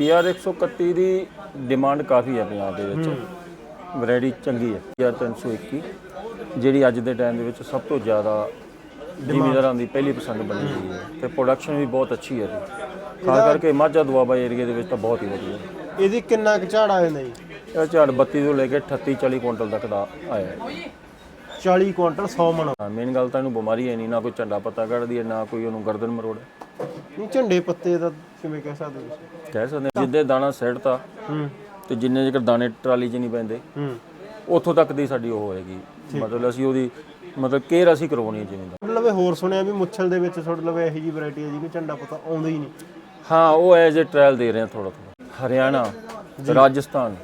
PR 131 ਦੀ demand ਕਾਫੀ ਹੈ ਪੰਜਾਬ ਦੇ ਵਿੱਚ। ਵੈਰਾਈਟੀ ਚੰਗੀ ਹੈ। ਪੀਆਰ 321 ਜਿਹੜੀ ਅੱਜ ਦੇ ਟਾਈਮ ਦੇ ਵਿੱਚ ਸਭ ਤੋਂ ਜ਼ਿਆਦਾ ਜ਼ਿਮੀਂਦਾਰਾਂ ਦੀ ਪਹਿਲੀ ਪਸੰਦ ਬਣੀ ਹੋਈ ਹੈ ਤੇ ਪ੍ਰੋਡਕਸ਼ਨ ਵੀ ਬਹੁਤ ਅੱਛੀ ਹੈ ਇਹਦੀ। ਖਾਸ ਕਰਕੇ ਮਾਝਾ ਦੁਆਬਾ ਏਰੀਆ ਦੇ ਵਿੱਚ ਤਾਂ ਬਹੁਤ ਹੀ ਵਧੀਆ। ਇਹਦੀ ਕਿੰਨਾ ਕੁ ਝਾੜ ਆ ਜਾਂਦਾ ਜੀ ਇਹ ਝਾੜ 32 ਤੋਂ ਲੈ ਕੇ 38 40 ਕੁਇੰਟਲ ਤੱਕ ਦਾ ਆਇਆ ਹੈ। 40 ਕੁਇੰਟਲ 100 ਮਣ। ਮੇਨ ਗੱਲ ਤਾਂ ਇਹਨੂੰ ਬਿਮਾਰੀ ਹੈ ਨਹੀਂ ਨਾ ਕੋਈ ਝੰਡਾ ਪੱਤਾ ਕੱਢਦੀ ਹੈ ਨਾ ਕੋਈ ਉਹਨੂੰ ਗਰਦਨ ਮਰੋੜ। ਹੈ ਨਹੀਂ ਝੰਡੇ ਪੱਤੇ ਦਾ ਕਿਵੇਂ ਕਹਿ ਸਕਦੇ ਹੋ ਤੁਸੀਂ? ਕਹਿ ਸਕਦੇ ਹਾਂ, ਜਿੱਦੇ ਦਾਣਾ ਸੈੱਟਤਾ ਹੂੰ। ਤੇ ਜਿੰਨੇ ਜਿਕਰ ਦਾਣੇ ਟਰਾਲੀ 'ਚ ਨਹੀਂ ਪੈਂਦੇ ਹੂੰ। ਉੱਥੋਂ ਤੱਕ ਦੀ ਸਾਡੀ ਉਹ ਹੋਏਗੀ ਮਤਲਬ ਅਸੀਂ ਉਹਦੀ ਮਤਲਬ ਕੇਅਰ ਅਸੀਂ ਕਰਵਾਉਣੀ ਹੈ ਜਿਵੇਂ ਦਾ। ਤੁਹਾਡੇ ਲਵੇ ਹੋਰ ਸੁਣਿਆ ਵੀ ਮੁੱਛਲ ਦੇ ਵਿੱਚ ਤੁਹਾਡੇ ਲਵੇ ਇਹੋ ਜੀ ਵੈਰਾਈਟੀ ਹੈ ਜਿਹਨੂੰ ਝੰਡਾ ਪਤਾ ਆਉਂਦਾ ਹੀ ਨਹੀਂ। ਹਾਂ ਉਹ ਐਜ਼ ਅ ਟ੍ਰਾਇਲ ਦੇ ਰਹੇ ਹਾਂ ਥੋੜਾ ਥੋੜਾ ਹਰਿਆਣਾ ਰਾਜਸਥਾਨ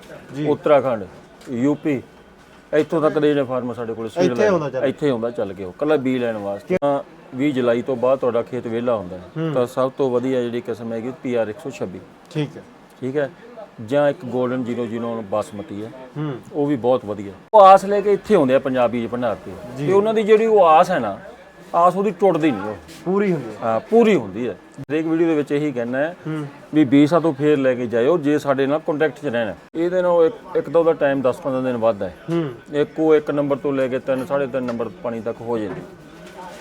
ਉੱਤਰਾਖੰਡ ਯੂਪੀ ਇੱਥੋਂ ਤੱਕ ਦੇ ਜਿਹੜੇ ਫਾਰਮਰ ਸਾਡੇ ਕੋਲ ਇੱਥੇ ਆਉਂਦਾ ਚੱਲ ਇੱਥੇ ਆਉਂਦਾ ਚੱਲ ਕੇ ਉਹ ਕੱਲਾ ਬੀ ਲੈਣ ਵਾਸਤੇ। ਤਾਂ 20 ਜੁਲਾਈ ਤੋਂ ਬਾਅਦ ਤੁਹਾਡਾ ਖੇਤ ਵਿਹਲਾ ਹੁੰਦਾ ਹੈ। ਤਾਂ ਸਭ ਤੋਂ ਵਧੀਆ ਜਿਹੜੀ ਕਿਸਮ ਹੈਗੀ ਪੀਆਰ 126 ਠੀਕ ਹੈ। ਠੀਕ ਹੈ? ਜਾਂ ਇੱਕ 골ਡਨ 00 ਬਾਸਮਤੀ ਹੈ। ਉਹ ਵੀ ਬਹੁਤ ਵਧੀਆ। ਉਹ ਆਸ ਲੈ ਕੇ ਇੱਥੇ ਆਉਂਦੇ ਆ ਪੰਜਾਬੀ ਜੀ ਭੰਡਾਰ ਤੇ ਤੇ ਉਹਨਾਂ ਦੀ ਜਿਹੜੀ ਉਹ ਆਸ ਹੈ ਨਾ ਆਸ ਉਹਦੀ ਟੁੱਟਦੀ ਨਹੀਂ ਉਹ। ਪੂਰੀ ਹੁੰਦੀ ਹੈ। ਹਾਂ, ਪੂਰੀ ਹੁੰਦੀ ਹੈ। ਹਰੇਕ ਵੀਡੀਓ ਦੇ ਵਿੱਚ ਇਹੀ ਕਹਿਣਾ ਹੈ ਵੀ ਬੀਸਾ ਤੋਂ ਫੇਰ ਲੈ ਕੇ ਜਾਇਓ ਜੇ ਸਾਡੇ ਨਾਲ ਕੰਟੈਕਟ 'ਚ ਰਹਿਣਾ ਇਹਦੇ ਨਾਲ ਇੱਕ ਇੱਕ ਤਾਂ ਉਹਦਾ ਟਾਈਮ 10-15 ਦਿਨ ਵੱਧ ਹੈ। ਇੱਕ ਇੱਕ ਨੰਬਰ ਤੋਂ ਲੈ ਕੇ 3 3.5 ਨੰਬਰ ਪਾਣੀ ਤੱਕ ਹੋ ਜਾਂਦੀ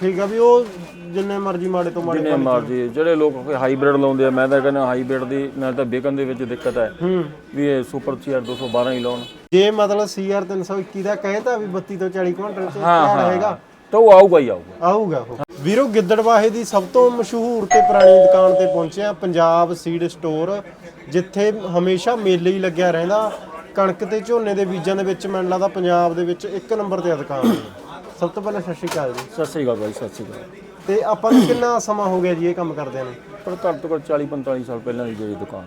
ਠੀਕ ਆ ਵੀ ਉਹ ਜਿੰਨੇ ਮਰਜ਼ੀ ਮਾੜੇ ਤੋਂ ਮਾੜੇ ਜਿੰਨੇ ਮਰਜ਼ੀ ਜਿਹੜੇ ਲੋਕ ਹਾਈਬ੍ਰਿਡ ਲਾਉਂਦੇ ਆ ਮੈਂ ਤਾਂ ਕਹਿੰਦਾ ਹਾਈਬ੍ਰਿਡ ਦੀ ਨਾਲ ਤਾਂ ਬੇਕਨ ਦੇ ਵਿੱਚ ਦਿੱਕਤ ਹੈ ਹੂੰ। ਵੀ ਇਹ ਸੁਪਰ ਸੀਆਰ 212 ਹੀ ਲਾਉਣ। ਜੇ ਮਤਲਬ ਸੀਆਰ 321 ਦਾ ਕਹਿੰਦਾ ਵੀ 32 ਤੋਂ 40 ਕੁਇੰਟਲ ਚ ਹੈਗਾ। ਤਾਂ ਉਹ ਆਊਗਾ ਹੀ ਆਊਗਾ। ਆਊਗਾ ਉਹ। ਵੀਰੋ ਗਿੱਦੜਵਾਹੇ ਦੀ ਸਭ ਤੋਂ ਮਸ਼ਹੂਰ ਤੇ ਪੁਰਾਣੀ ਦੁਕਾਨ ਤੇ ਪਹੁੰਚਿਆ ਪੰਜਾਬ ਸੀਡ ਸਟੋਰ ਜਿੱਥੇ ਹਮੇਸ਼ਾ ਮੇਲੇ ਹੀ ਲੱਗਿਆ ਰਹਿੰਦਾ। ਕਣਕ ਤੇ ਝੋਨੇ ਦੇ ਬੀਜਾਂ ਦੇ ਵਿੱਚ ਮੈਨੂੰ ਲੱਗਦਾ ਪੰਜਾਬ ਦੇ ਵਿੱਚ ਇੱਕ ਨੰਬਰ ਤੇ ਦੁਕਾਨ। ਇਹ। ਸਭ ਤੋਂ ਪਹਿਲਾਂ ਸਤਿ ਸ਼੍ਰੀ ਅਕਾਲ ਜੀ। ਸਤਿ ਸ੍ਰੀ ਅਕਾਲ ਬਾਈ ਸਤਿ ਸ੍ਰੀ ਅਕਾਲ। ਤੇ ਆਪਾਂ ਨੂੰ ਕਿੰਨਾ ਸਮਾਂ ਹੋ ਗਿਆ ਜੀ ਇਹ ਕੰਮ ਕਰਦਿਆਂ ਨੂੰ? ਪਰ ਘੱਟ ਤੋਂ ਘੱਟ 40 45 ਸਾਲ ਪਹਿਲਾਂ ਦੀ ਜਿਹੜੀ ਦੁਕਾਨ।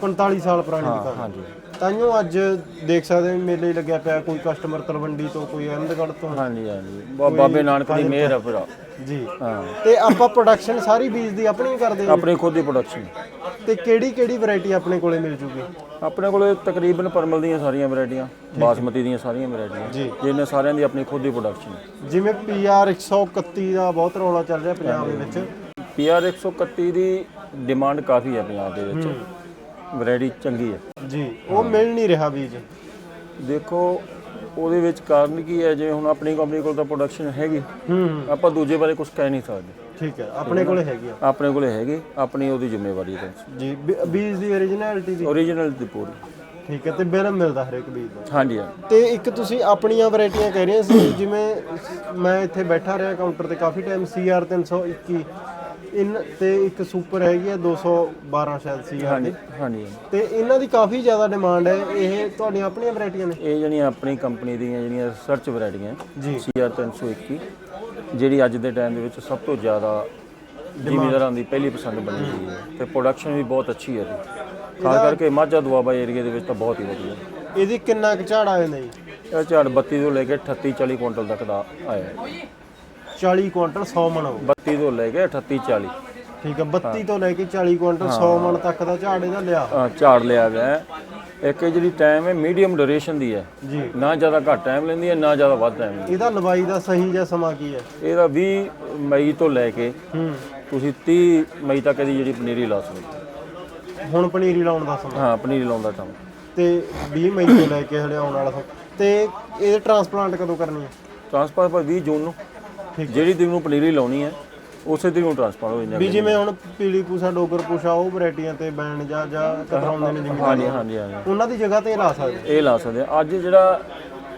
45 ਸਾਲ ਪੁਰਾਣੀ ਦੁਕਾਨ। ਹਾਂਜੀ। ਤਾਈਓ ਅੱਜ ਦੇਖ ਸਕਦੇ ਹਾਂ ਮੇਲੇ ਲੱਗਿਆ ਪਿਆ ਕੋਈ ਕਸਟਮਰ ਤਲਵੰਡੀ ਤੋਂ ਕੋਈ ਅਹਿਮਦਗੜ੍ਹ ਤੋਂ। ਹਾਂਜੀ ਹਾਂਜੀ। ਬਾ- ਬਾਬੇ ਨਾਨਕ ਦੀ ਮਿਹਰ ਆ ਭਰਾ। ਜੀ। ਹਾਂ। ਤੇ ਆਪਾਂ ਪ੍ਰੋਡਕਸ਼ਨ ਸਾਰੀ ਬੀਜ ਦੀ ਆਪਣੀ ਹੀ ਕਰਦੇ ਹਾਂ ਆਪਣੀ ਖੁਦ ਦੀ ਪ੍ਰੋਡਕਸ਼ਨ ਤੇ ਕਿਹੜੀ ਕਿਹੜੀ ਵੈਰਾਈਟੀ ਆਪਣੇ ਕੋਲੇ ਮਿਲ ਜੂਗੀ? ਆਪਣੇ ਕੋਲੇ ਤਕਰੀਬਨ ਪਰਮਲ ਦੀਆਂ ਸਾਰੀਆਂ ਵੈਰਾਈਟੀਆਂ ਬਾਸਮਤੀ ਦੀਆਂ ਸਾਰੀਆਂ ਵੈਰਾਈਟੀਆਂ ਜੀ। ਜਿਹਨੇ ਸਾਰਿਆਂ ਦੀ ਆਪਣੀ ਖੁਦ ਦੀ ਪ੍ਰੋਡਕਸ਼ਨ ਜਿਵੇਂ PR 131 ਦਾ ਬਹੁਤ ਰੌਲਾ ਚੱਲ ਰਿਹਾ ਪੰਜਾਬ ਦੇ ਵਿੱਚ। ਪੀਆਰ 131 ਦੀ ਡਿਮਾਂਡ ਕਾਫੀ ਹੈ ਪੰਜਾਬ ਦੇ ਵਿੱਚ। ਵੈਰਾਈਟੀ ਚੰਗੀ ਹੈ। ਜੀ ਉਹ ਮਿਲ ਨਹੀਂ ਰਿਹਾ ਬੀਜ। ਦੇਖੋ ਉਹਦੇ ਵਿੱਚ ਕਾਰਨ ਕੀ ਹੈ? ਜਿਵੇਂ ਹੁਣ ਆਪਣੀ ਕੰਪਨੀ ਕੋਲ ਤਾਂ ਪ੍ਰੋਡਕਸ਼ਨ ਹੈਗੀ। ਹੂੰ। ਆਪਾਂ ਦੂਜੇ ਬਾਰੇ ਕੁਝ ਕਹਿ ਨਹੀਂ ਸਕਦੇ। ਠੀਕ ਹੈ। ਆਪਣੇ ਕੋਲੇ ਹੈਗੀ ਆ। ਆਪਣੇ ਕੋਲੇ ਹੈਗੀ। ਆਪਣੀ ਉਹਦੀ ਜ਼ਿੰਮੇਵਾਰੀ ਹੈ ਜੀ ਬੀ- ਬੀਜ ਦੀ ਓਰੀਜਨੈਲਿਟੀ ਦੀ। ਓਰੀਜਨਲ ਦੀ ਪੂਰੀ। ਠੀਕ ਹੈ ਤੇ ਬਿਲ ਮਿਲਦਾ ਹਰੇਕ ਬੀਜ ਦਾ। ਹਾਂਜੀ ਹਾਂ ਤੇ ਇੱਕ ਤੁਸੀਂ ਆਪਣੀਆਂ ਵੈਰਾਈਟੀਆਂ ਕਹਿ ਰਹੇ ਸੀ ਜਿਵੇਂ ਮੈਂ ਇੱਥੇ ਬੈਠਾ ਰਿਹਾ ਕਾਊਂਟਰ ਤੇ ਕਾਫੀ ਟਾਈਮ CR 321 ਇਨ ਤੇ ਇੱਕ ਸੁਪਰ ਹੈਗੀ ਆ 212 ਸ਼ਾਇਦ CR ਹਾਂਜੀ ਹਾਂਜੀ। ਤੇ ਇਹਨਾਂ ਦੀ ਕਾਫੀ ਜ਼ਿਆਦਾ ਡਿਮਾਂਡ ਹੈ ਇਹ ਤੁਹਾਡੀਆਂ ਆਪਣੀਆਂ ਵੈਰਾਈਟੀਆਂ ਨੇ? ਇਹ ਜਿਹੜੀਆਂ ਆਪਣੀ ਕੰਪਨੀ ਦੀਆਂ ਜਿਹੜੀਆਂ ਰਿਸਰਚ ਵੈਰਾਈਟੀਆਂ ਜੀ। CR 321 ਜਿਹੜੀ ਅੱਜ ਦੇ ਟਾਈਮ ਦੇ ਵਿੱਚ ਸਭ ਤੋਂ ਜ਼ਿਆਦਾ ਜ਼ਿਮੀਂਦਾਰਾਂ ਦੀ ਪਹਿਲੀ ਪਸੰਦ ਬਣੀ ਹੋਈ ਹੈ ਤੇ ਪ੍ਰੋਡਕਸ਼ਨ ਵੀ ਬਹੁਤ ਅੱਛੀ ਹੈ ਇਹਦੀ। ਖਾਸ ਕਰਕੇ ਮਾਝਾ ਦੁਆਬਾ ਏਰੀਆ ਦੇ ਵਿੱਚ ਤਾਂ ਬਹੁਤ ਹੀ ਵਧੀਆ। ਇਹਦੀ ਕਿੰਨਾ ਕੁ ਝਾੜ ਆ ਜਾਂਦਾ ਜੀ ਇਹ ਝਾੜ 32 ਤੋਂ ਲੈ ਕੇ 38 40 ਕੁਇੰਟਲ ਤੱਕ ਦਾ ਆਇਆ ਹੈ। 40 ਕੁਇੰਟਲ 100 ਮਣ ਹੋਊ 32 ਤੋਂ ਲੈ ਕੇ 38 40 ਠੀਕ ਹੈ 32 ਤੋਂ ਲੈ ਕੇ 40 ਕੁਇੰਟਲ 100 ਮਣ ਤੱਕ ਦਾ ਝਾੜ ਇਹਦਾ ਲਿਆ। ਅ, ਝਾੜ ਲਿਆ ਗਿਆ ਹੈ। ਇੱਕ ਇਹ ਜਿਹੜੀ ਟਾਈਮ ਹੈ ਮੀਡੀਅਮ ਡਿਊਰੇਸ਼ਨ ਦੀ ਹੈ। ਜੀ। ਨਾ ਜ਼ਿਆਦਾ ਘੱਟ ਟਾਈਮ ਲੈਂਦੀ ਹੈ ਨਾ ਜ਼ਿਆਦਾ ਵੱਧ ਟਾਈਮ ਲੈਂਦੀ ਇਹਦਾ ਲਵਾਈ ਦਾ ਸਹੀ ਜਿਹਾ ਸਮਾਂ ਕੀ ਹੈ? ਹੈ। ਇਹਦਾ 20 ਮਈ ਤੋਂ ਲੈ ਕੇ ਹੂੰ। ਤੁਸੀਂ 30 ਮਈ ਤੱਕ ਇਹਦੀ ਜਿਹੜੀ ਪਨੀਰੀ ਲਾ ਸਕਦੇ ਹੋ। ਹੁਣ ਪਨੀਰੀ ਲਾਉਣ ਦਾ ਸਮਾਂ। ਹਾਂ ਪਨੀਰੀ ਲਾਉਣ ਦਾ ਕੰਮ ਤੇ 20 ਮਈ ਤੋਂ ਲੈ ਕੇ ਹਲੇ ਆਉਣ ਵਾਲਾ ਸਮਾਂ। ਤੇ ਇਹ ਟ੍ਰਾਂਸਪਲਾਂਟ ਕਦੋਂ ਕਰਨੀ ਹੈ? ਟ੍ਰਾਂਸਫਰ ਪਰ 20 ਜੂਨ ਨੂੰ। ਜਿਹੜੀ ਦਿਨ ਨੂੰ ਪਨੀਰੀ ਲਾਉਣੀ ਹੈ ਉਸੇ ਦਿਨ ਨੂੰ ਟ੍ਰਾਂਸਫਰ ਹੋ ਜਾਂਦਾ ਵੀ ਜਿਵੇਂ ਹੁਣ ਪੀਲੀ ਪੂਸਾ ਡੋਗਰ ਪੂਸਾ ਉਹ ਵੈਰਾਈਟੀਆਂ ਤੇ ਬੈਣ ਜਾਂ ਜਾਂ ਕਤਰਾਉਂਦੇ ਨੇ ਜਿਵੇਂ ਹਾਂਜੀ ਹਾਂਜੀ ਹਾਂਜੀ। ਉਹਨਾਂ ਦੀ ਜਗ੍ਹਾ ਤੇ ਇਹ ਲਾ ਸਕਦੇ ਇਹ ਲਾ ਸਕਦੇ। ਅੱਜ ਜਿਹੜਾ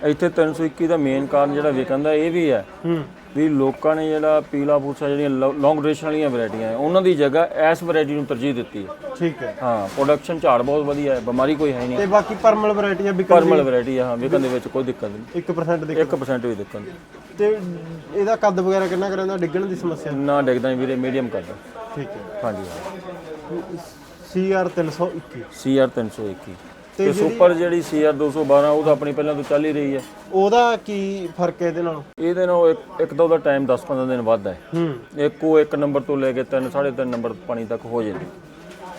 ਇੱਥੇ 321 ਦਾ ਮੇਨ ਕਾਰਨ ਜਿਹੜਾ ਵਿਕਣ ਦਾ ਇਹ ਵੀ ਹੈ ਹੂੰ। ਵੀ ਲੋਕਾਂ ਨੇ ਜਿਹੜਾ ਪੀਲਾ ਪੂਸਾ ਜਿਹੜੀਆਂ ਲੌਂਗ ਡਿਊਰੇਸ਼ਨ ਵਾਲੀਆਂ ਵੈਰਾਈਟੀਆਂ ਹੈ ਉਹਨਾਂ ਦੀ ਜਗ੍ਹਾ ਇਸ ਵੈਰਾਈਟੀ ਨੂੰ ਤਰਜੀਹ ਦਿੱਤੀ ਹੈ ਠੀਕ ਹੈ। ਹਾਂ ਪ੍ਰੋਡਕਸ਼ਨ ਝਾੜ ਬਹੁਤ ਵਧੀਆ ਹੈ ਬਿਮਾਰੀ ਕੋਈ ਹੈ ਨਹੀਂ। ਤੇ ਬਾਕੀ ਪਰਮਲ ਵੈਰਾਈਟੀਆਂ ਵੀ ਪਰਮਲ ਵੈਰਾਈਟੀ ਹੈ ਵਿਕਣ ਦੇ ਵਿੱਚ ਕੋਈ ਦਿੱਕਤ ਨਹੀਂ। 1% ਦੇ 1% ਵੀ ਦਿੱਕਤ ਨਹੀਂ। ਤੇ ਇਹਦਾ ਕੱਦ ਵਗੈਰਾ ਕਿੰਨਾ ਕਰਾਂਦਾ ਡਿੱਗਣ ਦੀ ਸਮੱਸਿਆ? ਨਾ ਡਿੱਗਦਾ ਨਹੀਂ ਵੀਰੇ ਮੀਡੀਅਮ ਕਰਦਾ ਠੀਕ ਹੈ। ਹਾਂਜੀ ਹਾਂ। CR 321 CR 321 ਤੇ ਸੁਪਰ ਜਿਹੜੀ CR 212 ਉਹ ਤਾਂ ਆਪਣੀ ਪਹਿਲਾਂ ਤੋਂ ਚੱਲ ਹੀ ਰਹੀ ਹੈ। ਉਹਦਾ ਕੀ ਫ਼ਰਕ ਹੈ ਇਹਦੇ ਨਾਲ? ਇਹਦੇ ਨਾਲ ਇੱਕ ਇੱਕ ਤਾਂ ਉਹਦਾ ਟਾਈਮ 10-15 ਦਿਨ ਵੱਧ ਹੈ। ਹੂੰ। ਇੱਕ ਉਹ ਇੱਕ ਨੰਬਰ ਤੋਂ ਲੈ ਕੇ 3 3.5 ਨੰਬਰ ਪਾਣੀ ਤੱਕ ਹੋ ਜਾਂਦੀ।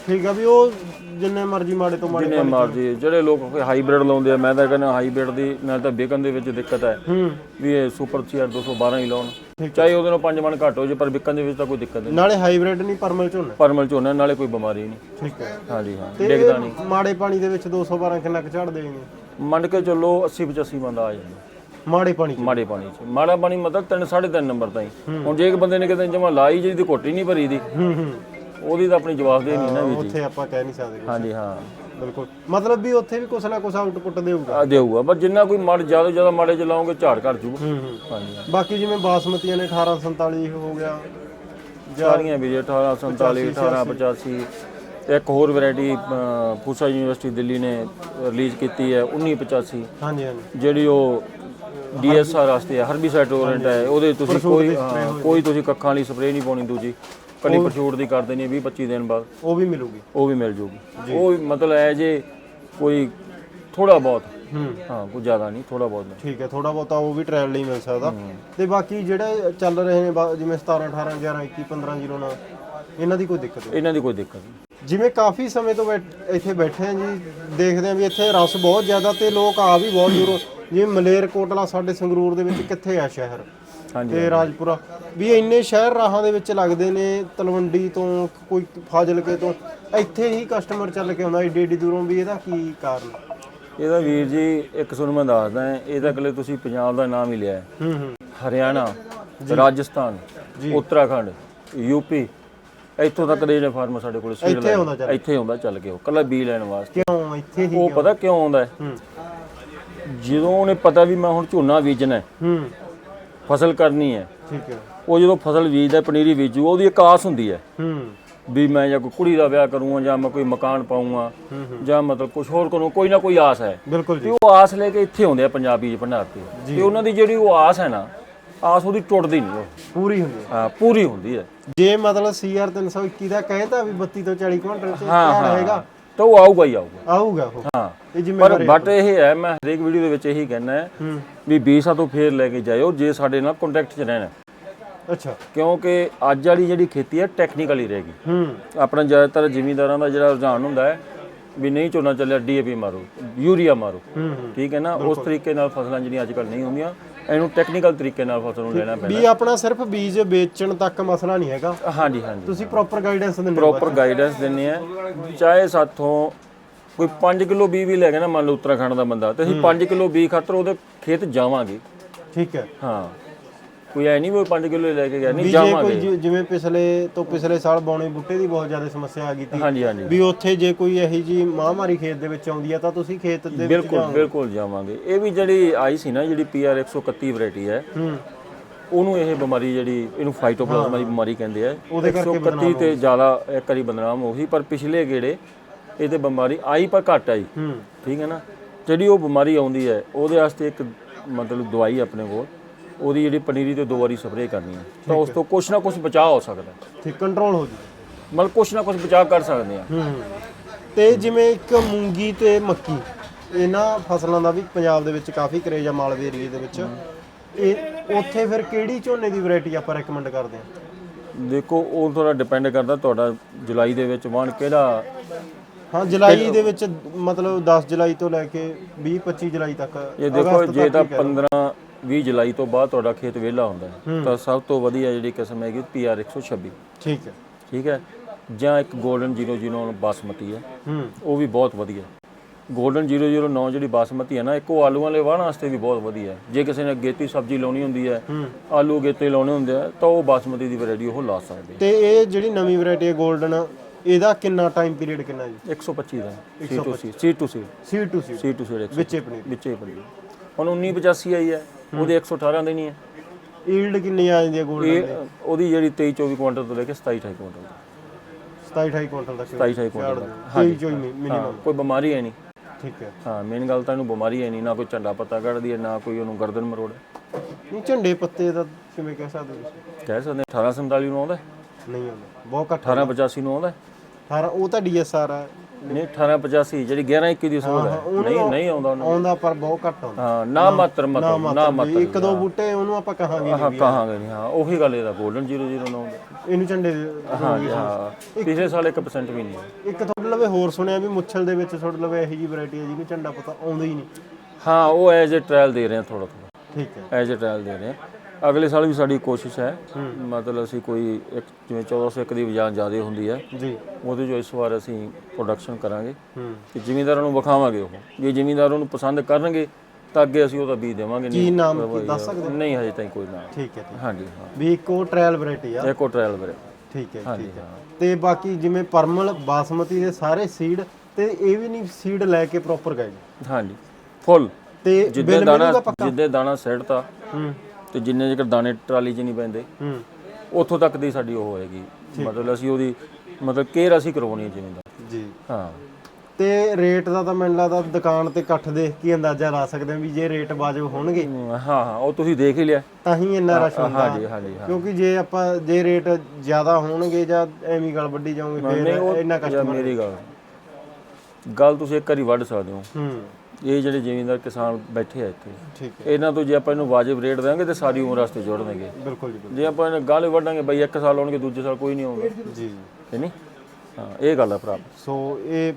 ਠੀਕ ਆ ਵੀ ਉਹ ਜਿੰਨੇ ਮਰਜ਼ੀ ਮਾੜੇ ਤੋਂ ਮਾੜੇ ਜਿੰਨੇ ਮਰਜ਼ੀ ਜਿਹੜੇ ਲੋਕ ਹਾਈਬ੍ਰਿਡ ਲਾਉਂਦੇ ਆ ਮੈਂ ਤਾਂ ਕਹਿੰਦਾ ਹਾਈਬ੍ਰਿਡ ਦੀ ਨਾਲ ਤਾਂ ਵਿਕਣ ਦੇ ਵਿੱਚ ਦਿੱਕਤ ਹੈ। ਹੂੰ। ਵੀ ਇਹ ਸੁਪਰ ਸੀਆਰ 212 ਹੀ ਲਾਉਣ। ਚਾਹੇ ਉਹਦੇ ਨਾਲ ਪੰਜ ਮਣ ਘੱਟ ਹੋ ਜੇ ਪਰ ਵਿਕਣ ਦੇ ਵਿੱਚ ਤਾਂ ਕੋਈ ਦਿੱਕਤ ਨਹੀਂ। ਨਾਲੇ ਹਾਈਬ੍ਰਿਡ ਨਹੀਂ ਪਰਮਲ ਝੋਨਾ ਪਰਮਲ ਝੋਨਾ ਨਾਲੇ ਕੋਈ ਬਿਮਾਰੀ ਨਹੀਂ। ਠੀਕ ਹੈ ਹਾਂਜੀ ਹਾਂ। ਡਿੱਗਦਾ ਨਹੀਂ। ਮਾੜੇ ਪਾਣੀ ਦੇ ਵਿੱਚ 212 ਕਿੰਨਾ ਕੁ ਝਾੜ ਦੇਣਗੇ? ਮੰਨ ਕੇ ਚੱਲੋ 80 85 ਬੰਦਾ ਆ ਜਾਂਦਾ। ਮਾੜੇ ਪਾਣੀ 'ਚ। ਮਾੜੇ ਪਾਣੀ 'ਚ। ਮਾੜਾ ਪਾਣੀ ਮਤਲਬ 3 3.5 ਨੰਬਰ ਤਾਈਂ। ਹੁਣ ਜੇ ਇੱਕ ਬੰਦੇ ਨੇ ਕਿਤੇ ਜਮਾ ਲਾਈ ਜਿਹਦੀ ਕੋਟੀ ਨਹੀਂ ਭਰੀ ਦੀ। ਹੂੰ ਹੂੰ। ਉਹਦੀ ਤਾਂ ਆਪਣੀ ਜਵਾਬ ਦੇ ਨਹੀਂ ਨਾ ਵੀ ਉੱਥੇ ਆਪਾਂ ਕਹਿ ਨਹੀਂ ਸਕਦੇ ਹਾਂਜੀ ਹਾਂ। ਬਿਲਕੁਲ। ਮਤਲਬ ਵੀ ਉੱਥੇ ਵੀ ਕੁਛ ਨਾ ਕੁਛ ਆਊਟਪੁੱਟ ਦੇਊਗਾ। ਆ ਦੇਊਗਾ। ਪਰ ਜਿੰਨਾ ਕੋਈ ਮੜ ਜ਼ਿਆਦਾ ਜ਼ਿਆਦਾ ਮਾੜੇ ਚ ਲਾਉਂਗੇ ਝਾੜ ਘਟ ਜੂਗਾ। ਹੂੰ ਹੂੰ। ਹਾਂਜੀ। ਬਾਕੀ ਜਿਵੇਂ ਬਾਸਮਤੀਆਂ ਨੇ 1847 ਹੋ ਗਿਆ। ਜਾਂ ਸਾਰੀਆਂ ਵੀ 1847 1885 ਤੇ ਇੱਕ ਹੋਰ ਵੈਰਾਈਟੀ ਪੂਸਾ ਯੂਨੀਵਰਸਿਟੀ ਦਿੱਲੀ ਨੇ ਰਿਲੀਜ਼ ਕੀਤੀ ਹੈ 1985 ਹਾਂਜੀ ਹਾਂਜੀ। ਜਿਹੜੀ ਉਹ ਡੀਐਸਆਰ ਵਾਸਤੇ ਹੈ ਹਰਬੀਸਾਈਡ ਟੋਲਰੈਂਟ ਹੈ ਉਹਦੇ ਤੁਸੀਂ ਕੋਈ ਹਾਂ, ਕੋਈ ਤੁਸੀਂ ਕੱਖਾਂ ਵਾਲੀ ਸਪਰੇਅ ਨਹੀਂ ਪਾਉਣੀ ਦੂਜੀ। ਕੱਲੀ ਪ੍ਰਸ਼ੂਟ ਦੀ ਕਰ ਦੇਣੀ 20 25 ਦਿਨ ਬਾਅਦ। ਉਹ ਵੀ ਮਿਲੂਗੀ। ਉਹ ਵੀ ਮਿਲ ਜੂਗੀ। ਉਹ ਮਤਲਬ ਹੈ ਜੇ ਕੋਈ ਥੋੜਾ ਬਹੁਤ। ਹੂੰ। ਹਾਂ ਕੋਈ ਜ਼ਿਆਦਾ ਨਹੀਂ ਥੋੜਾ ਬਹੁਤ ਠੀਕ ਹੈ ਥੋੜਾ ਬਹੁਤਾ ਉਹ ਵੀ ਟ੍ਰਾਇਲ ਲਈ ਮਿਲ ਸਕਦਾ। ਤੇ ਬਾਕੀ ਜਿਹੜੇ ਚੱਲ ਰਹੇ ਨੇ ਜਿਵੇਂ 17 18 11 21 15 09 ਇਹਨਾਂ ਦੀ ਕੋਈ ਦਿੱਕਤ ਨਹੀਂ। ਇਹਨਾਂ ਦੀ ਕੋਈ ਦਿੱਕਤ ਨਹੀਂ। ਜਿਵੇਂ ਕਾਫੀ ਸਮੇਂ ਤੋਂ ਇੱਥੇ ਬੈਠੇ ਆ ਜੀ ਦੇਖਦੇ ਆ ਵੀ ਇੱਥੇ ਰਸ ਬਹੁਤ ਜ਼ਿਆਦਾ ਤੇ ਲੋਕ ਆ ਵੀ ਬਹੁਤ ਦੂਰੋਂ ਜਿਵੇਂ ਮਲੇਰਕੋਟਲਾ ਸਾਡੇ ਸੰਗਰੂਰ ਦੇ ਵਿੱਚ ਕਿੱਥੇ ਆ ਸ਼ਹਿਰ? ਹਾਂਜੀ ਤੇ ਰਾਜਪੁਰਾ। ਵੀ ਇੰਨੇ ਸ਼ਹਿਰ ਰਾਹਾਂ ਦੇ ਵਿੱਚ ਲੱਗਦੇ ਨੇ ਤਲਵੰਡੀ ਤੋਂ ਕੋਈ ਫਾਜ਼ਿਲਕੇ ਤੋਂ ਇੱਥੇ ਹੀ ਕਸਟਮਰ ਚੱਲ ਕੇ ਆਉਂਦਾ ਏਡੀ ਏਡੀ ਦੂਰੋਂ ਵੀ ਇਹਦਾ ਕੀ ਕਾਰਨ? ਇਹਦਾ ਵੀਰ ਜੀ ਇੱਕ ਤੁਹਾਨੂੰ ਮੈਂ ਦੱਸਦਾ ਇਹ ਤਾਂ ਇਕੱਲੇ ਤੁਸੀਂ ਪੰਜਾਬ ਦਾ ਨਾਮ ਹੀ ਲਿਆ ਹੈ। ਹੂੰ ਹੂੰ। ਹਰਿਆਣਾ ਰਾਜਸਥਾਨ ਉੱਤਰਾਖੰਡ ਯੂਪੀ ਇੱਥੋਂ ਤੱਕ ਦੇ ਜਿਹੜੇ ਫਾਰਮਰ ਸਾਡੇ ਕੋਲ ਸੀਡ ਇੱਥੇ ਆਉਂਦਾ ਚੱਲ ਇੱਥੇ ਆਉਂਦਾ ਚੱਲ ਕੇ ਉਹ ਕੱਲਾ ਬੀ ਲੈਣ ਵਾਸਤੇ। ਕਿਉਂ? ਇੱਥੇ ਹੀ ਉਹ ਪਤਾ ਕਿਉਂ ਆਉਂਦਾ ਹੈ? ਜਦੋਂ ਉਹਨੇ ਪਤਾ ਵੀ ਮੈਂ ਹੁਣ ਝੋਨਾ ਬੀਜਣਾ ਹੈ, ਹੂੰ। ਫਸਲ ਕਰਨੀ ਹੈ ਠੀਕ ਹੈ। ਉਹ ਜਦੋਂ ਫਸਲ ਬੀਜਦਾ ਪਨੀਰੀ ਬੀਜੂ ਉਹਦੀ ਇੱਕ ਆਸ ਹੁੰਦੀ ਹੈ ਹੂੰ। ਵੀ ਮੈਂ ਜਾਂ ਕੋਈ ਕੁੜੀ ਦਾ ਵਿਆਹ ਕਰੂੰਗਾ ਜਾਂ ਮੈਂ ਕੋਈ ਮਕਾਨ ਪਾਉਂਗਾ ਜਾਂ ਮਤਲਬ ਕੁਝ ਹੋਰ ਕਰੂੰ ਕੋਈ ਨਾ ਕੋਈ ਆਸ ਹੈ। ਬਿਲਕੁਲ ਜੀ। ਉਹ ਆਸ ਲੈ ਕੇ ਇੱਥੇ ਆਉਂਦੇ ਆ ਪੰਜਾਬੀ ਭੰਡਾਰ ਤੇ। ਤੇ ਉਹਨਾਂ ਦੀ ਜਿਹੜੀ ਉਹ ਆਸ ਹੈ ਨਾ ਆਸ ਉਹਦੀ ਟੁੱਟਦੀ ਨਹੀਂ ਉਹ। ਪੂਰੀ ਹੁੰਦੀ ਹੈ। ਹਾਂ, ਪੂਰੀ ਹੁੰਦੀ ਹੈ। ਜੇ ਮਤਲਬ ਸੀਆਰ 321 ਦਾ ਕਹਿੰਦਾ ਵੀ 32 ਤੋਂ 40 ਕੁਇੰਟਲ ਚ ਹੈਗਾ। ਤਾਂ ਉਹ ਆਊਗਾ ਹੀ ਆਊਗਾ। ਆਊਗਾ ਉਹ। ਪਰ ਬਟ ਇਹ ਹੈ ਮੈਂ ਹਰੇਕ ਵੀਡੀਓ ਦੇ ਵਿੱਚ ਇਹੀ ਕਹਿਣਾ ਹੈ ਵੀ 20 ਤੋਂ ਫੇਰ ਲੈ ਕੇ ਜਾਇਓ ਜੇ ਸਾਡੇ ਨਾਲ ਕੰਟੈਕਟ 'ਚ ਰਹਿਣਾ। ਅੱਛਾ। ਕਿਉਂਕਿ ਅੱਜ ਵਾਲੀ ਜਿਹੜੀ ਖੇਤੀ ਹੈ ਟੈਕਨੀਕਲੀ ਰਹੇਗੀ ਹੂੰ। ਆਪਣਾ ਜ਼ਿਆਦਾਤਰ ਜ਼ਿਮੀਂਦਾਰਾਂ ਦਾ ਜਿਹੜਾ ਰੁਝਾਨ ਹੁੰਦਾ ਹੈ ਵੀ ਨਹੀਂ ਝੋਨਾ ਚੱਲਿਆ ਡੀਏਪੀ ਮਾਰੋ ਯੂਰੀਆ ਮਾਰੋ। ਠੀਕ ਹੈ ਨਾ? ਉਸ ਤਰੀਕੇ ਨਾਲ ਫਸਲਾਂ ਜਿਹੜੀਆਂ ਅੱਜ ਕੱਲ੍ਹ ਨਹੀਂ ਹੁੰਦੀਆਂ ਇਹਨੂੰ ਟੈਕਨੀਕਲ ਤਰੀਕੇ ਨਾਲ ਫਸਲ ਨੂੰ ਲੈਣਾ ਪੈਣਾ। ਵੀ ਆਪਣਾ ਸਿਰਫ ਬੀਜ ਵੇਚਣ ਤੱਕ ਮਸਲਾ ਨਹੀਂ ਹੈਗਾ? ਹਾਂਜੀ ਹਾਂਜੀ। ਤੁਸੀਂ ਪ੍ਰੋਪਰ ਗਾਈਡੈਂਸ ਦਿੰਦੇ ਹੋ ਪ੍ਰੋਪਰ ਗਾਈਡੈਂਸ ਦਿੰਨੇ ਆ ਚਾਹੇ ਸਾਥੋਂ ਕੋਈ 5 ਕਿਲੋ ਬੀ ਵੀ ਲੈ ਕੇ ਨਾ ਮੰਨ ਲਓ ਉੱਤਰਾਖੰਡ ਦਾ ਬੰਦਾ ਤੇ ਅਸੀਂ 5 ਕਿਲੋ ਬੀ ਖਾਤਰ ਉਹਦੇ ਖੇਤ ਜਾਵਾਂਗੇ। ਠੀਕ ਹੈ। ਹਾਂ। ਕੋਈ ਐ ਨਹੀਂ ਵੀ 5 ਕਿਲੋ ਲੈ ਕੇ ਗਿਆ ਨਹੀਂ ਵੀ ਜੇ ਕੋਈ ਜਾਵਾਂਗੇ। ਜਿ- ਜਿਵੇਂ ਪਿਛਲੇ ਤੋਂ ਪਿਛਲੇ ਸਾਲ ਬੌਣੇ ਬੂਟੇ ਦੀ ਬਹੁਤ ਜ਼ਿਆਦਾ ਸਮੱਸਿਆ ਆ ਗਈ ਸੀ। ਹਾਂਜੀ ਹਾਂਜੀ। ਵੀ ਉੱਥੇ ਜੇ ਕੋਈ ਇਹੀ ਜੀ ਮਹਾਮਾਰੀ ਖੇਤ ਦੇ ਵਿੱਚ ਆਉਂਦੀ ਆ ਤਾਂ ਤੁਸੀਂ ਖੇਤ ਦੇ ਵਿੱਚ ਬਿਲਕੁਲ ਬਿਲਕੁਲ ਜਾਵਾਂਗੇ। ਇਹ ਵੀ ਜਿਹੜੀ ਆਈ ਸੀ ਨਾ ਜਿਹੜੀ ਪੀਆਰ 131 ਵੈਰਾਈਟੀ ਹੈ ਹੂੰ। ਉਹਨੂੰ ਇਹ ਬਿਮਾਰੀ ਜਿਹੜੀ ਇਹਨੂੰ ਫਾਈਟੋਪਲਾਜ਼ਮਾ ਦੀ ਬਿਮਾਰੀ ਕਹਿੰਦੇ ਆ। ਉਹਦੇ ਕਰਕੇ 131 ਤੇ ਜ਼ਿਆਦਾ ਇੱਕ ਵਾਰੀ ਬਦਨਾਮ ਹੋ ਗਈ ਪਰ ਪਿਛਲੇ ਗੇੜੇ ਇਹ ਤੇ ਬਿਮਾਰੀ ਆਈ ਪਰ ਘੱਟ ਆਈ। ਹੂੰ। ਠੀਕ ਹੈ ਨਾ? ਜਿਹੜੀ ਉਹ ਬਿਮਾਰੀ ਆਉਂਦੀ ਹੈ ਉਹਦੇ ਵਾਸਤੇ ਇੱਕ ਮਤਲਬ ਦਵਾਈ ਆਪਣੇ ਕੋਲ ਉਹਦੀ ਜਿਹੜੀ ਪਨੀਰੀ ਤੇ ਦੋ ਵਾਰੀ ਸਪਰੇਅ ਕਰਨੀ ਹੈ। ਤਾਂ ਉਸ ਤੋਂ ਕੁਛ ਨਾ ਕੁਛ ਬਚਾਅ ਹੋ ਸਕਦਾ। ਠੀਕ ਕੰਟਰੋਲ ਹੋ ਜੂ ਮਤਲਬ ਕੁਛ ਨਾ ਕੁਛ ਬਚਾਅ ਕਰ ਸਕਦੇ ਆ ਹੂੰ ਤੇ ਜਿਵੇਂ ਇੱਕ ਮੂੰਗੀ ਤੇ ਮੱਕੀ ਇਹਨਾਂ ਫਸਲਾਂ ਦਾ ਵੀ ਪੰਜਾਬ ਦੇ ਵਿੱਚ ਕਾਫੀ ਕਰੇਜ ਆ ਮਾਲਵੇ ਏਰੀਏ ਦੇ ਵਿੱਚ। ਇਹ ਉੱਥੇ ਫਿਰ ਕਿਹੜੀ ਝੋਨੇ ਦੀ ਵੈਰਾਈਟੀ ਆਪਾਂ ਰეკਮੈਂਡ ਕਰਦੇ ਹਾਂ? ਦੇਖੋ ਉਹ ਥੋੜਾ ਡਿਪੈਂਡ ਕਰਦਾ ਤੁਹਾਡਾ ਜੁਲਾਈ ਦੇ ਵਿੱਚ ਵਾਣ ਕਿਹੜਾ ਹਾਂ ਜੁਲਾਈ ਦੇ ਵਿੱਚ ਮਤਲਬ 10 ਜੁਲਾਈ ਤੋਂ ਲੈ ਕੇ 20 25 ਜੁਲਾਈ ਤੱਕ ਇਹ ਦੇਖੋ ਜੇ ਤਾਂ 15 20 ਜੁਲਾਈ ਤੋਂ ਬਾਅਦ ਤੁਹਾਡਾ ਖੇਤ ਵਿਹਲਾ ਹੁੰਦਾ ਹੈ, ਤਾਂ ਸਭ ਤੋਂ ਵਧੀਆ ਜਿਹੜੀ ਕਿਸਮ ਹੈਗੀ ਪੀਆਰ 126 ਠੀਕ ਹੈ। ਠੀਕ ਹੈ? ਜਾਂ ਇੱਕ 골ਡਨ 009 ਬਾਸਮਤੀ ਹੈ। ਉਹ ਵੀ ਬਹੁਤ ਵਧੀਆ। 골ਡਨ 009 ਜਿਹੜੀ ਬਾਸਮਤੀ ਹੈ ਨਾ ਇੱਕ ਉਹ ਆਲੂਆਂ ਲਈ ਵਾਹਣ ਵਾਸਤੇ ਵੀ ਬਹੁਤ ਵਧੀਆ ਹੈ। ਜੇ ਕਿਸੇ ਨੇ ਗੇਤੀ ਸਬਜ਼ੀ ਲਾਉਣੀ ਹੁੰਦੀ ਹੈ ਆਲੂ ਅਗੇਤੇ ਲਾਉਣੇ ਹੁੰਦੇ ਆ ਤਾਂ ਉਹ ਬਾਸਮਤੀ ਦੀ ਵੈਰਾਈਟੀ ਉਹ ਲਾ ਸਕਦੇ ਤੇ ਇਹ ਜਿਹੜੀ ਨਵੀਂ ਵੈਰਾਈਟੀ ਹੈ 골ਡਨ ਇਹਦਾ ਕਿੰਨਾ ਟਾਈਮ ਪੀਰੀਅਡ ਕਿੰਨਾ ਜੀ? ਆ 125 ਦਾ। ਸੀ ਟੂ ਸੀ। ਸੀ ਟੂ ਸੀ। ਸੀ ਟੂ ਸੀ ਸੀ ਟੂ ਸੀ ਵਿੱਚੇ ਪਨੀਰ। ਵਿੱਚੇ ਹੁਣ 1985 ਆਈ ਹੈ ਉਹਦੇ 118 ਦੇਣੀ ਹੈ। ਈਲਡ ਕਿੰਨੀ ਆ ਜਾਂਦੀ ਹੈ 골ਡਨ ਇਹ ਉਹਦੀ ਜਿਹੜੀ 23 24 ਕੁਇੰਟਲ ਤੋਂ ਲੈ ਕੇ 27 28 ਕੁਇੰਟਲ ਤੱਕ। 27 28 ਕੁਇੰਟਲ ਤੱਕ। 27 28 ਕੁਇੰਟਲ ਤੱਕ। ਹਾਂ ਮਿਨੀਮਮ ਕੋਈ ਬਿਮਾਰੀ ਹੈ ਨਹੀਂ। ਠੀਕ ਹੈ। ਹਾਂ ਮੇਨ ਗੱਲ ਤਾਂ ਇਹਨੂੰ ਬਿਮਾਰੀ ਹੈ ਨਹੀਂ ਨਾ ਕੋਈ ਝੰਡਾ ਪੱਤਾ ਕੱਢਦੀ ਹੈ ਨਾ ਕੋਈ ਉਹਨੂੰ ਗਰਦਨ ਮਰੋੜ। ਨਹੀਂ ਝੰਡੇ ਪੱਤੇ ਦਾ ਕਿਵੇਂ ਕਹਿ ਸਕਦੇ ਹੋ ਕਹਿ ਸਕਦੇ ਹਾਂ 1847 ਨੂੰ ਆਉਂਦਾ ਨਹੀਂ ਆਉਂਦਾ। ਬਹੁਤ ਘੱਟ 1885 ਨੂੰ ਆਉਂਦਾ। 18 ਉਹ ਤਾਂ ਡੀਐਸਆਰ ਆ। ਨਹੀਂ 1885 ਜਿਹੜੀ 1121 ਦੀ ਸੋਲ ਹੈ। ਨਹੀਂ ਨਹੀਂ ਆਉਂਦਾ ਉਹਨੂੰ ਆਉਂਦਾ ਪਰ ਬਹੁਤ ਘੱਟ ਆਉਂਦਾ। ਹਾਂ ਨਾ ਮਾਤਰ ਮਤਲਬ ਨਾ ਮਾਤਰ। ਇੱਕ ਦੋ ਬੂਟੇ ਉਹਨੂੰ ਆਪਾਂ ਕਹਾਂਗੇ ਹਾਂ ਕਹਾਂਗੇ ਨਹੀਂ ਹਾਂ ਉਹੀ ਗੱਲ ਇਹਦਾ 골ਡਨ 009 ਦਾ ਇਹਨੂੰ ਝੰਡੇ ਹਾਂ ਹਾਂ। ਪਿਛਲੇ ਸਾਲ 1% ਵੀ ਨਹੀਂ। ਇੱਕ ਤੁਹਾਡੇ ਲਵੇ ਹੋਰ ਸੁਣਿਆ ਵੀ ਮੁੱਛਲ ਦੇ ਵਿੱਚ ਤੁਹਾਡੇ ਲਵੇ ਇਹੋ ਜੀ ਵੈਰਾਈਟੀ ਹੈ ਜਿਹਨੂੰ ਝੰਡਾ ਪਤਾ ਆਉਂਦਾ ਹੀ ਨਹੀਂ। ਹਾਂ ਉਹ ਐਜ਼ ਅ ਟ੍ਰਾਇਲ ਦੇ ਰਹੇ ਹਾਂ ਥੋੜਾ ਥੋੜਾ ਠੀਕ ਹੈ। ਐਜ਼ ਅ ਟ੍ਰਾਇਲ ਦੇ ਰਹੇ ਹਾਂ ਅਗਲੇ ਸਾਲ ਵੀ ਸਾਡੀ ਕੋਸ਼ਿਸ਼ ਹੈ। ਮਤਲਬ ਅਸੀਂ ਕੋਈ ਇੱਕ ਜਿਵੇਂ 1401 ਦੀ ਵਜਾਨ ਜ਼ਿਆਦਾ ਹੁੰਦੀ ਹੈ। ਜੀ। ਉਹਦੇ ਜੋ ਇਸ ਵਾਰ ਅਸੀਂ ਪ੍ਰੋਡਕਸ਼ਨ ਕਰਾਂਗੇ। ਤੇ ਜ਼ਿਮੀਂਦਾਰਾਂ ਨੂੰ ਵਿਖਾਵਾਂਗੇ ਉਹ। ਜੇ ਜ਼ਿਮੀਂਦਾਰ ਉਹਨੂੰ ਪਸੰਦ ਕਰਨਗੇ ਤਾਂ ਅੱਗੇ ਅਸੀਂ ਉਹਦਾ ਬੀਜ ਦੇਵਾਂਗੇ। ਕੀ ਨਾਮ ਕੀ ਦੱਸ ਸਕਦੇ ਨਹੀਂ ਹਜੇ ਤਾਈਂ ਕੋਈ ਨਾ ਠੀਕ ਹੈ ਹਾਂਜੀ ਹਾਂ। ਵੀ ਇੱਕ ਟ੍ਰਾਇਲ ਵੈਰਾਈਟੀ ਆ। ਇੱਕੋ ਟ੍ਰਾਇਲ ਵੀਰੇ ਠੀਕ ਹੈ ਠੀਕ ਹੈ। ਤੇ ਬਾਕੀ ਜਿਵੇਂ ਪਰਮਲ ਬਾਸਮਤੀ ਦੇ ਸਾਰੇ ਸੀਡ ਤੇ ਇਹ ਵੀ ਨਹੀਂ ਸੀਡ ਲੈ ਕੇ ਪ੍ਰੋਪਰ ਗਏ ਹਾਂਜੀ। ਫੁੱਲ। ਤੇ ਜਿੱਦੇ ਦਾਣਾ ਜਿੱਦੇ ਦਾਣਾ ਸੈੱਟ ਤਾਂ। ਹੂੰ। ਤੇ ਜਿੰਨੇ ਜਿਕਰ ਦਾਣੇ ਟਰਾਲੀ 'ਚ ਨਹੀਂ ਪੈਂਦੇ ਹੂੰ। ਉੱਥੋਂ ਤੱਕ ਦੀ ਸਾਡੀ ਉਹ ਹੋਏਗੀ ਮਤਲਬ ਅਸੀਂ ਉਹਦੀ ਮਤਲਬ ਕੇਅਰ ਅਸੀਂ ਕਰਵਾਉਣੀ ਹੈ ਜਿਵੇਂ ਦਾ। ਜੀ। ਹਾਂ। ਤੇ ਰੇਟ ਦਾ ਤਾਂ ਮੈਨੂੰ ਲੱਗਦਾ ਦੁਕਾਨ ਤੇ ਇਕੱਠ ਦੇਖ ਕੇ ਅੰਦਾਜ਼ਾ ਲਾ ਸਕਦੇ ਹਾਂ ਵੀ ਜੇ ਰੇਟ ਵਾਜਬ ਹੋਣਗੇ। ਹਾਂ ਹਾਂ ਉਹ ਤੁਸੀਂ ਦੇਖ ਹੀ ਲਿਆ। ਤਾਂ ਹੀ ਇੰਨਾ ਰਸ਼ ਹੁੰਦਾ। ਹਾਂਜੀ ਹਾਂਜੀ ਹਾਂ। ਕਿਉਂਕਿ ਜੇ ਆਪਾਂ ਜੇ ਰੇਟ ਜ਼ਿਆਦਾ ਹੋਣਗੇ ਜਾਂ ਐਵੇਂ ਗੱਲ ਵੱਡੀ ਜਾਓਗੇ ਫਿਰ ਇੰਨਾ ਕਸਟਮਰ ਮੇਰੀ ਗੱਲ। ਗੱਲ ਤੁਸੀਂ ਇੱਕ ਵਾਰੀ ਵੱਢ ਸਕਦੇ ਹੋ। ਹੂੰ। ਇਹ ਜਿਹੜੇ ਜ਼ਿਮੀਂਦਾਰ ਕਿਸਾਨ ਬੈਠੇ ਆ ਇੱਥੇ ਠੀਕ ਹੈ। ਇਹਨਾਂ ਤੋਂ ਜੇ ਆਪਾਂ ਇਹਨੂੰ ਵਾਜਬ ਰੇਟ ਦੇਵਾਂਗੇ ਤੇ ਸਾਰੀ ਉਮਰ ਵਾਸਤੇ ਜੋੜ ਦੇਣਗੇ। ਬਿਲਕੁਲ ਜੀ। ਜੇ ਆਪਾਂ ਇਹਨੂੰ ਗਾਲੇ ਵੱਢਾਂਗੇ ਬਈ ਇੱਕ ਸਾਲ ਆਉਣਗੇ ਦੂਜੇ ਸਾਲ ਕੋਈ ਨਹੀਂ ਆਉਂਦਾ। ਜੀ ਜੀ। ਹੈ ਨਹੀਂ ਹਾਂ ਇਹ ਗੱਲ ਆ ਭਰਾ। ਸੋ ਇਹ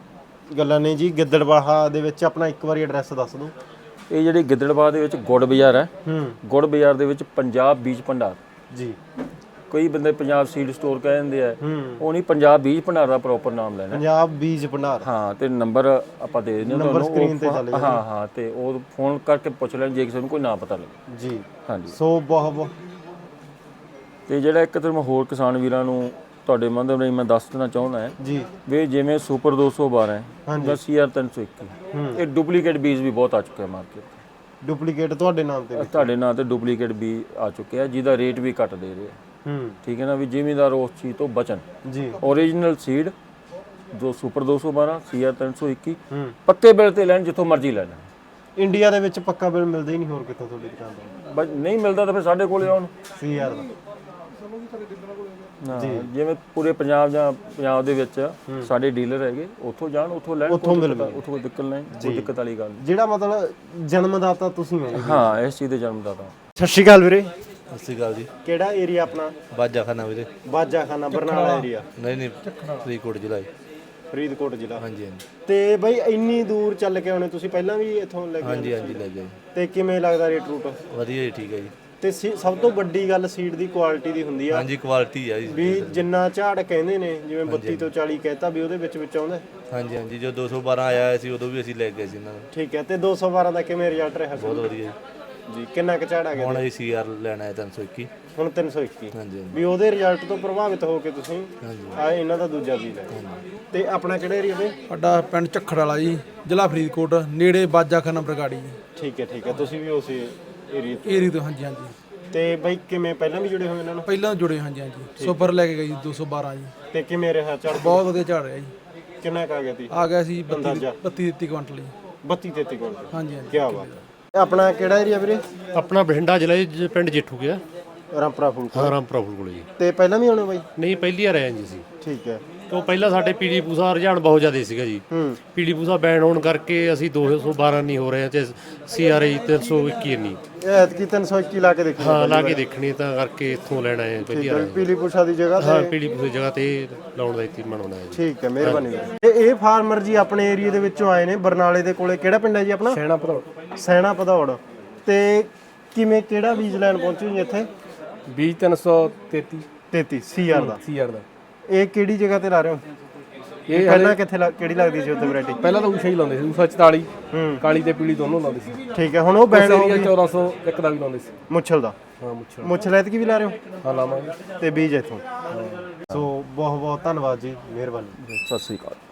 ਗੱਲਾਂ ਨੇ ਜੀ ਗਿੱਦੜਬਾਹਾ ਦੇ ਵਿੱਚ ਆਪਣਾ ਇੱਕ ਵਾਰੀ ਐਡਰੈਸ ਦੱਸ ਦਿਓ। ਇਹ ਜਿਹੜੀ ਗਿੱਦੜਬਾਹ ਦੇ ਵਿੱਚ ਗੁੜ ਬਾਜ਼ਾਰ ਹੈ ਹੂੰ। ਗੁੜ ਬਾਜ਼ਾਰ ਦੇ ਵਿੱਚ ਪੰਜਾਬ ਬੀਜ ਭੰਡਾਰ। ਜੀ। ਕਈ ਬੰਦੇ ਪੰਜਾਬ ਸੀਡ ਸਟੋਰ ਕਹਿੰਦੇ ਆ। ਹੂੰ। ਉਹ ਨਹੀਂ ਪੰਜਾਬ ਬੀਜ ਭੰਡਾਰ ਦਾ ਪ੍ਰੋਪਰ ਨਾਮ ਲੈਣਾ। ਪੰਜਾਬ ਬੀਜ ਭੰਡਾਰ। ਹਾਂ ਤੇ ਨੰਬਰ ਆਪਾਂ ਦੇ ਦਿੰਦੇ ਹਾਂ ਨੰਬਰ screen ਤੇ ਚੱਲੇ ਹਾਂ ਹਾਂ ਤੇ ਉਹ ਫੋਨ ਕਰਕੇ ਪੁੱਛ ਲੈਣ ਜੇ ਕਿਸੇ ਨੂੰ ਕੋਈ ਨਾ ਪਤਾ ਲੱਗੇ। ਜੀ। ਹਾਂਜੀ। ਸੋ ਬਹੁਤ ਬਹੁਤ। ਤੇ ਜਿਹੜਾ ਇੱਕ ਤੇ ਮੈਂ ਹੋਰ ਕਿਸਾਨ ਵੀਰਾਂ ਨੂੰ ਤੁਹਾਡੇ ਮੰਦਰ ਲਈ ਮੈਂ ਦੱਸ ਦੇਣਾ ਚਾਹੁੰਦਾ ਹਾਂ ਜੀ। ਵੀ ਜਿਵੇਂ ਸੁਪਰ 212 ਹੈ। ਜਾਂ ਸੀਆਰ 321 ਹੂੰ ਇਹ ਡੁਪਲੀਕੇਟ ਬੀਜ ਵੀ ਬਹੁਤ ਆ ਚੁੱਕੇ ਮਾਰਕੀਟ ਡੁਪਲੀਕੇਟ ਤੁਹਾਡੇ ਨਾਮ ਤੇ। ਤੁਹਾਡੇ ਨਾਂ ਤੇ ਡੁਪਲੀਕੇਟ ਵੀ ਆ ਚੁੱਕੇ ਆ ਜਿਹਦਾ ਰੇਟ ਵੀ ਘੱਟ ਦੇ ਰਹੇ। ਆ ਹੂੰ। ਠੀਕ ਹੈ ਨਾ ਵੀ ਜ਼ਿਮੀਦਾਰ ਉਸ ਚੀਜ਼ ਤੋਂ ਬਚਣ। ਜੀ। ਓਰੀਜਨਲ ਸੀਡ ਜੋ ਸੁਪਰ 212 ਸੀਆਰ 321 ਹੂੰ। ਪੱਕੇ ਬਿਲ ਤੇ ਲੈਣ ਜਿੱਥੋਂ ਮਰਜ਼ੀ ਲੈ ਲੈਣ। ਇੰਡੀਆ ਦੇ ਵਿੱਚ ਪੱਕਾ ਬਿੱਲ ਮਿਲਦਾ ਹੀ ਨਹੀਂ ਹੋਰ ਕਿੱਥੋਂ ਤੁਹਾਡੀ ਦੁਕਾਨ ਤੋਂ? ਬਸ ਨਹੀਂ ਮਿਲਦਾ ਤਾਂ ਫਿਰ ਸਾਡੇ ਕੋਲੇ ਆਉਣ। ਸੀ ਯਾਰ ਦਾ ਜਿਵੇਂ ਪੂਰੇ ਪੰਜਾਬ ਜਾਂ ਪੰਜਾਬ ਦੇ ਵਿੱਚ ਸਾਡੇ ਡੀਲਰ ਹੈਗੇ ਉੱਥੋਂ ਜਾਣ ਉੱਥੋਂ ਲੈਣ ਉੱਥੋਂ ਮਿਲ ਉੱਥੋਂ ਕੋਈ ਦਿੱਕਤ ਨਹੀਂ ਕੋਈ ਦਿੱਕਤ ਵਾਲੀ ਗੱਲ ਜਿਹੜਾ ਮਤਲਬ ਜਨਮਦਾਤਾ ਤੁਸੀਂ ਹੋ। ਹਾਂ ਇਸ ਚੀਜ਼ ਦੇ ਜਨਮਦਾਤਾ। ਸਤਿ ਸ਼੍ਰੀ ਅਕਾਲ ਵੀਰੇ। ਸਤਿ ਸ਼੍ਰੀ ਅਕਾਲ ਜੀ। ਕਿਹੜਾ ਏਰੀਆ ਆਪਣਾ? ਬਾਜਾ ਖਾਨਾ ਵੀਰੇ। ਬਾਜਾਖਾਨਾ ਬਰਨਾਲਾ ਏਰੀਆ ਨਹੀਂ ਨਹੀਂ ਫਰੀਦਕੋਟ ਜ਼ਿਲ੍ਹਾ ਜੀ। ਫਰੀਦਕੋਟ ਜ਼ਿਲ੍ਹਾ। ਹਾਂਜੀ ਹਾਂਜੀ। ਤੇ ਬਈ ਇੰਨੀ ਦੂਰ ਚੱਲ ਕੇ ਆਉਣੇ ਤੁਸੀਂ ਪਹਿਲਾਂ ਵੀ ਇੱਥੋਂ ਲੈ ਕੇ ਹਾਂਜੀ ਹਾਂਜੀ ਲੈ ਜਾਓ ਜੀ ਤੇ ਕਿਵੇਂ ਲੱਗਦਾ ਰੇਟ ਰੂਟ ਵਧੀਆ ਜੀ ਠੀਕ ਹੈ ਜੀ। ਤੇ ਸੀ- ਸਭ ਤੋਂ ਵੱਡੀ ਗੱਲ ਸੀਡ ਦੀ ਕੁਆਲਿਟੀ ਦੀ ਹੁੰਦੀ ਆ। ਹਾਂਜੀ ਕੁਆਲਿਟੀ ਆ ਜੀ। ਵੀ ਜਿੰਨਾ ਝਾੜ ਕਹਿੰਦੇ ਨੇ ਜਿਵੇਂ 32 ਤੋਂ 40 ਕਹਿਤਾ ਵੀ ਉਹਦੇ ਵਿੱਚ ਵਿੱਚ ਆਉਂਦਾ। ਹਾਂਜੀ ਹਾਂਜੀ ਜੋ 212 ਆਇਆ ਸੀ ਉਦੋਂ ਵੀ ਅਸੀਂ ਲੈ ਗਏ ਸੀ ਇਹਨਾਂ ਨੂੰ। ਠੀਕ ਹੈ ਤੇ 212 ਦਾ ਕਿਵੇਂ ਰਿਜ਼ਲਟ ਰਿਹਾ ਬਹੁਤ ਵਧੀਆ ਜੀ। ਜੀ ਕਿੰਨਾ ਕੁ ਝਾੜ ਆ ਗਿਆ? ਹੁਣ ਅਸੀਂ ਸੀਆਰ ਲੈਣਾ ਹੈ 321 ਹੁਣ 321 ਹਾਂਜੀ ਵੀ ਉਹਦੇ ਰਿਜ਼ਲਟ ਤੋਂ ਪ੍ਰਭਾਵਿਤ ਹੋ ਕੇ ਤੁਸੀਂ ਹਾਂਜੀ। ਆ ਇਹਨਾਂ ਦਾ ਦੂਜਾ ਬੀਜ ਲੈ ਤੇ ਆਪਣਾ ਕਿਹੜਾ ਏਰੀਆ ਬਈ ਸਾਡਾ ਪਿੰਡ ਝੱਖੜ ਵਾਲਾ ਜੀ ਜ਼ਿਲ੍ਹਾ ਫਰੀਦਕੋਟ ਨੇੜੇ ਬਾਜਾਖਾਨਾ ਬਰਗਾੜੀ ਜੀ। ਠੀਕ ਹੈ ਠੀਕ ਹੈ। ਤੁਸੀਂ ਵੀ ਉਸ ਏਰੀਆ ਏਰੀ ਤੋਂ ਹਾਂਜੀ ਹਾਂਜੀ। ਤੇ ਬਈ ਕਿਵੇਂ ਪਹਿਲਾਂ ਵੀ ਜੁੜੇ ਹੋਏ ਇਹਨਾਂ ਨਾਲ ਪਹਿਲਾਂ ਜੁੜੇ ਹਾਂਜੀ ਹਾਂਜੀ। ਸੁਪਰ ਲੈ ਕੇ ਗਏ ਜੀ 212 ਜੀ। ਤੇ ਕਿਵੇਂ ਰਿਹਾ ਝਾੜ ਬਹੁਤ ਵਧੀਆ ਝਾੜ ਰਿਹਾ ਜੀ। ਕਿੰਨਾ ਕੁ ਆ ਗਿਆ ਤੀ ਆ ਗਿਆ ਸੀ 32 ਅੰਦਾਜ਼ਾ। 32 33 ਕੁਇੰਟਲ ਜੀ। 32 33 ਕੁਇੰਟਲ। ਹਾਂਜੀ ਹਾਂਜੀ। ਕੀ ਬਾਤ ਹੈ। ਆਪਣਾ ਕਿਹੜਾ ਏਰੀਆ ਵੀਰੇ? ਆਪਣਾ ਬਠਿੰਡਾ ਜ਼ਿਲ੍ਹਾ ਜੀ, ਪਿੰਡ ਜੇਠੂ ਗਿਆ। ਰਾਮਪੁਰਾ ਫੂਲ ਹਾਂ ਰਾਮਪੁਰਾ ਫੂਲ ਕੋਲੇ ਜੀ। ਤੇ ਪਹਿਲਾਂ ਵੀ ਆਉਣੇ ਬਾਈ? ਨਹੀਂ ਪਹਿਲੀ ਵਾਰ ਆਏ ਜੀ ਸੀ ਠੀਕ ਹੈ। ਤੋਂ ਪਹਿਲਾਂ ਸਾਡੇ ਪੀਲੀ ਪੂਸਾ ਰੁਝਾਨ ਬਹੁਤ ਜ਼ਿਆਦਾ ਸੀਗਾ ਜੀ। ਹੂੰ। ਪੀਲੀ ਪੂਸਾ ਬੈਨ ਹੋਣ ਕਰਕੇ ਅਸੀਂ 212 ਨਹੀਂ ਹੋ ਰਹੇ ਤੇ ਸੀਆਰਆਈ 321 ਨਹੀਂ। ਇਹ ਐਤਕੀ 321 ਲਾ ਕੇ ਦੇਖੀ ਹਾਂ ਲਾ ਕੇ ਦੇਖਣੀ ਤਾਂ ਕਰਕੇ ਇੱਥੋਂ ਲੈਣਾ ਹੈ ਪਹਿਲੀ ਵਾਰ ਆਏ। ਪੀਲੀ ਪੁਸ਼ਾ ਦੀ ਜਗ੍ਹਾ ਹਾਂ ਤੇ ਪੀਲੀ ਪੂਸੇ ਜਗ੍ਹਾ ਤੇ ਲਾਉਣ ਦਾ ਇੱਥੇ ਮਨਾਉਣਾ ਹੈ ਜੀ। ਠੀਕ ਹੈ ਮਿਹਰਬਾਨੀ ਤੇ ਇਹ ਫਾਰਮਰ ਜੀ ਆਪਣੇ ਏਰੀਆ ਦੇ ਵਿੱਚੋਂ ਆਏ ਨੇ ਬਰਨਾਲੇ ਦੇ ਕੋਲੇ। ਕਿਹੜਾ ਪਿੰਡ ਹੈ ਜੀ ਆਪਣਾ? ਸੈਣਾ ਭਦੌੜ ਸੈਣਾ ਭਦੌੜ। ਤੇ ਕਿਵੇਂ ਕਿਹੜਾ ਬੀਜ ਲੈਣ ਪਹੁੰਚੇ ਜੀ ਇੱਥੇ? 20333 33 ਸੀਆਰ ਦਾ। ਸੀਆਰ ਦਾ। ਇਹ ਕਿਹੜੀ ਜਗ੍ਹਾ ਤੇ ਲਾ ਰਹੇ ਹੋ? ਇਹ ਪਹਿਲਾਂ ਕਿੱਥੇ ਲਾ- ਕਿਹੜੀ ਲੱਗਦੀ ਸੀ ਉੱਥੇ ਵੈਰਾਈਟੀ ਪਹਿਲਾਂ ਤਾਂ ਊਸ਼ਾ ਹੀ ਲਾਉਂਦੇ ਸੀ ਊਸ਼ਾ 44 ਹੂੰ। ਕਾਲੀ ਤੇ ਪੀਲੀ ਦੋਨੋਂ ਲਾਉਂਦੇ ਸੀ। ਠੀਕ ਹੈ ਹੁਣ ਉਹ ਬੈਂਡ ਹੋ ਗਈ 1401 ਦਾ ਵੀ ਲਾਉਂਦੇ ਸੀ। ਮੁੱਛਲ ਦਾ। ਹਾਂ ਮੁੱਛਾ ਮੁੱਛਲ ਐਤਕੀ ਵੀ ਲਾ ਰਹੇ ਹੋ? ਹਾਂ ਲਾਵਾਂਗੇ। ਤੇ ਬੀਜ ਇੱਥੋਂ। ਸੋ ਬਹੁਤ ਬਹੁਤ ਧੰਨਵਾਦ ਜੀ ਮਿਹਰਬਾਨੀ। ਸਤਿ ਸ੍ਰੀ ਅਕਾਲ।